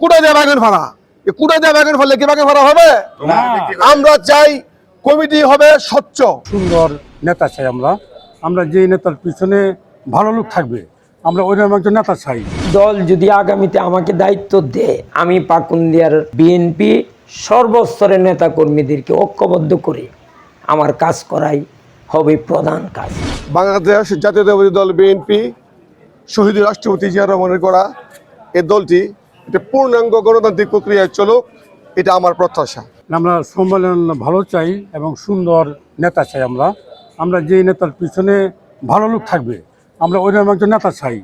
কুড়ে দেয় বাগান ভাড়া। এ কুড়ে দেয় বাগান ফেললে কি বাগান ভাড়া হবে? আমরা চাই কমিটি হবে স্বচ্ছ। সুন্দর নেতা চাই আমরা। আমরা যে নেতার পিছনে ভালো লোক থাকবে আমরা ওইরকম একজন নেতা চাই। দল যদি আগামীতে আমাকে দায়িত্ব দেয় আমি পাকুন্দিয়ার বিএনপি সর্বস্তরের নেতা কর্মীদেরকে ঐক্যবদ্ধ করে আমার কাজ করাই হবে প্রধান কাজ। বাংলাদেশ জাতীয়তাবাদী দল বিএনপি শহীদ রাষ্ট্রপতি জিয়া রহমানের করা এই দলটি এটা পূর্ণাঙ্গ গণতান্ত্রিক প্রক্রিয়ায় চলুক এটা আমার প্রত্যাশা। আমরা সম্মেলন ভালো চাই এবং সুন্দর নেতা চাই আমরা। আমরা যে নেতার পিছনে ভালো লোক থাকবে আমরা ওইরকম একজন নেতা চাই।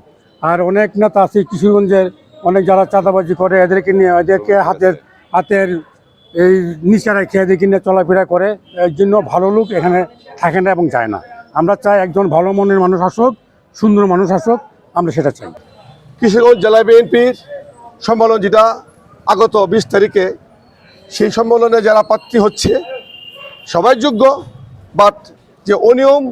আর অনেক নেতা আছে কিশোরগঞ্জের অনেক যারা চাঁদাবাজি করে এদেরকে নিয়ে এদেরকে হাতের হাতের এই নিচে রেখে এদেরকে নিয়ে চলাফেরা করে এর জন্য ভালো লোক এখানে থাকে না এবং যায় না। আমরা চাই একজন ভালো মনের মানুষ আসুক সুন্দর মানুষ আসুক আমরা সেটা চাই। কিশোরগঞ্জ জেলা বিএনপির সম্মেলন যেটা আগত বিশ তারিখে, সেই সম্মেলনে যারা প্রার্থী হচ্ছে, সবাই যোগ্য বাট যে অনিয়ম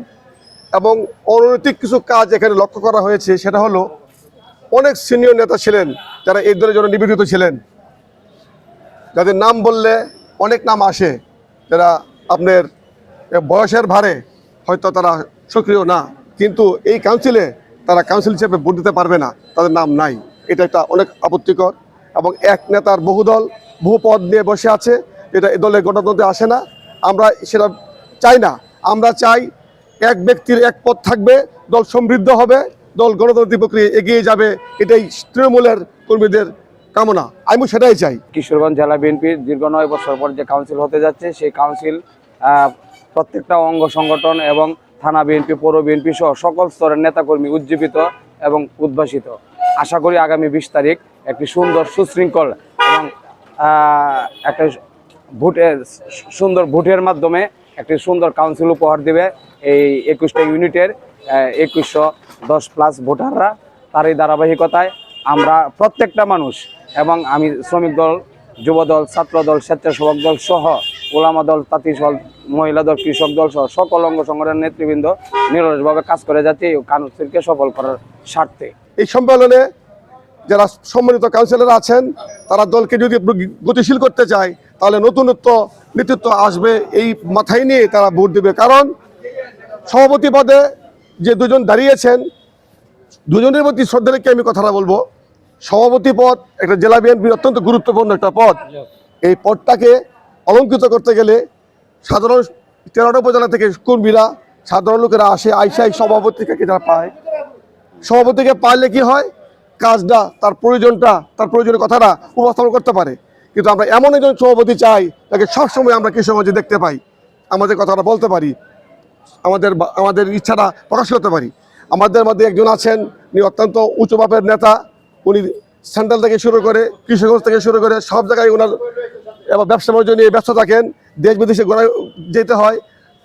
এবং অনৈতিক কিছু কাজ এখানে লক্ষ্য করা হয়েছে, সেটা হলো অনেক সিনিয়র নেতা ছিলেন যারা এই দলের জন্য নিবেদিত ছিলেন। যাদের নাম বললে অনেক নাম আসে, যারা আপনার বয়সের ভারে হয়তো তারা সক্রিয় না, কিন্তু এই কাউন্সিলে তারা কাউন্সিল হিসেবে ভোট দিতে পারবে না, তাদের নাম নাই। এটা একটা অনেক আপত্তিকর এবং এক নেতার বহু দল, বহু পদ নিয়ে বসে আছে, এটা এ দলের গণতন্ত্রে আসে না। আমরা সেটা চাই না। আমরা চাই এক ব্যক্তির এক পদ থাকবে, দল সমৃদ্ধ হবে, দল গণতান্ত্রিক প্রক্রিয়া এগিয়ে যাবে, এটাই তৃণমূলের কর্মীদের কামনা। আমি সেটাই চাই। কিশোরগঞ্জ জেলা বিএনপির দীর্ঘ নয় বছর পর যে কাউন্সিল হতে যাচ্ছে, সেই কাউন্সিল প্রত্যেকটা অঙ্গ সংগঠন এবং থানা বিএনপি, পৌর বিএনপি সহ সকল স্তরের নেতাকর্মী উজ্জীবিত এবং উদ্ভাসিত। আশা করি আগামী বিশ তারিখ একটি সুন্দর সুশৃঙ্খল এবং একটা ভোটের সুন্দর ভোটের মাধ্যমে একটি সুন্দর কাউন্সিল উপহার দেবে এই একুশটা ইউনিটের একুশশো দশ প্লাস ভোটাররা তার এই ধারাবাহিকতায়। আমরা প্রত্যেকটা মানুষ এবং আমি শ্রমিক দল, যুব দল, ছাত্র দল, স্বেচ্ছাসেবক দল সহ, ওলামা দল, তাঁতি দল, মহিলা দল, কৃষক দল সহ সকল অঙ্গ সংগঠনের নেতৃবৃন্দ নিরলসভাবে কাজ করে যাচ্ছে এই কাউন্সিলকে সফল করার স্বার্থে। এই সম্মেলনে যারা সম্মানিত কাউন্সিলর আছেন, তারা দলকে যদি গতিশীল করতে চায়, তাহলে নতুনত্ব, নেতৃত্ব আসবে এই মাথায় নিয়ে তারা ভোট দেবে। কারণ সভাপতি পদে যে দুজন দাঁড়িয়েছেন, দুজনের প্রতি শ্রদ্ধা রেখে আমি কথাটা বলব। সভাপতি পদ একটা জেলা বিএনপির অত্যন্ত গুরুত্বপূর্ণ একটা পদ। এই পদটাকে অলঙ্কৃত করতে গেলে সাধারণ তেরোটা উপজেলা থেকে কর্মীরা, সাধারণ লোকেরা আসে আইসাই সভাপতিকে যারা পায় সভাপতিকে পারলে কি হয়? কাজটা, তার প্রয়োজনটা, তার প্রয়োজনীয় কথাটা উপস্থাপন করতে পারে। কিন্তু আমরা এমন একজন সভাপতি চাই তাকে সবসময় আমরা কৃষকগঞ্জে দেখতে পাই। আমাদের কথাটা বলতে পারি। আমাদের আমাদের ইচ্ছাটা প্রকাশ করতে পারি। আমাদের মধ্যে একজন আছেন, উনি অত্যন্ত উঁচু মাপের নেতা। উনি সেন্ট্রাল থেকে শুরু করে কৃষকগঞ্জ থেকে শুরু করে সব জায়গায় ওনার এবার ব্যবসা বাণিজ্য নিয়ে ব্যস্ত থাকেন। দেশ বিদেশে ঘোরা যেতে হয়।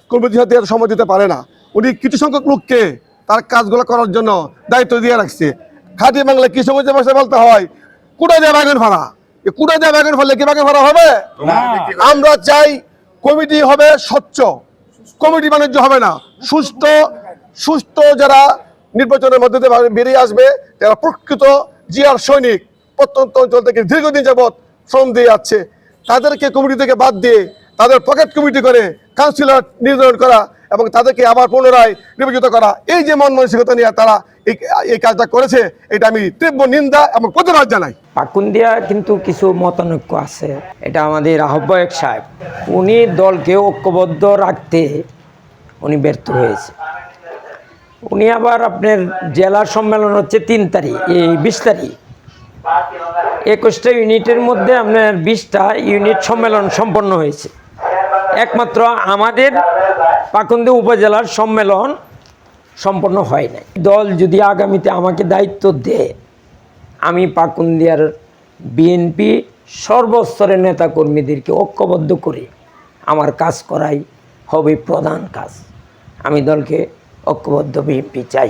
কর্মীদের সাথে সময় দিতে পারে না। উনি কিছু সংখ্যক লোককে তার কাজগুলো করার জন্য দায়িত্ব দিয়ে রাখছে। খাটি বাংলা কৃষকগঞ্জের ভাষায় বলতে হয়? কুড়ে দেয় বাগান ভাড়া। কুড়ে দেয় বাগান ফেললে কি বাগান ভাড়া হবে? আমরা চাই কমিটি হবে স্বচ্ছ। কমিটি বাণিজ্য হবে না। সুস্থ সুস্থ যারা নির্বাচনের মধ্যে দিয়ে বেরিয়ে আসবে যারা প্রকৃত জিয়ার সৈনিক প্রত্যন্ত অঞ্চল থেকে দীর্ঘদিন যাবৎ শ্রম দিয়ে যাচ্ছে তাদেরকে কমিটি থেকে বাদ দিয়ে তাদের পকেট কমিটি করে কাউন্সিলর নির্ধারণ করা এবং তাদেরকে আবার পুনরায় নির্বাচিত করা। এই যে মন মানসিকতা নিয়ে তারা এই কাজটা করেছে, এটা আমি তীব্র নিন্দা এবং প্রতিবাদ জানাই। পাকুন্দিয়া কিন্তু কিছু মতানৈক্য আছে। এটা আমাদের আহ্বায়ক সাহেব। উনি দলকে ঐক্যবদ্ধ রাখতে উনি ব্যর্থ হয়েছে। উনি আবার আপনার জেলার সম্মেলন হচ্ছে তিন তারিখ, এই বিশ তারিখ। একুশটা ইউনিটের মধ্যে আপনার বিশটা ইউনিট সম্মেলন সম্পন্ন হয়েছে। একমাত্র আমাদের পাকুন্দি উপজেলার সম্মেলন সম্পন্ন হয় নাই। দল যদি আগামীতে আমাকে দায়িত্ব দেয়, আমি পাকুন্দিয়ার বিএনপি সর্বস্তরের নেতা কর্মীদেরকে ঐক্যবদ্ধ করে আমার কাজ করাই হবে প্রধান কাজ। আমি দলকে ঐক্যবদ্ধ বিএনপি চাই।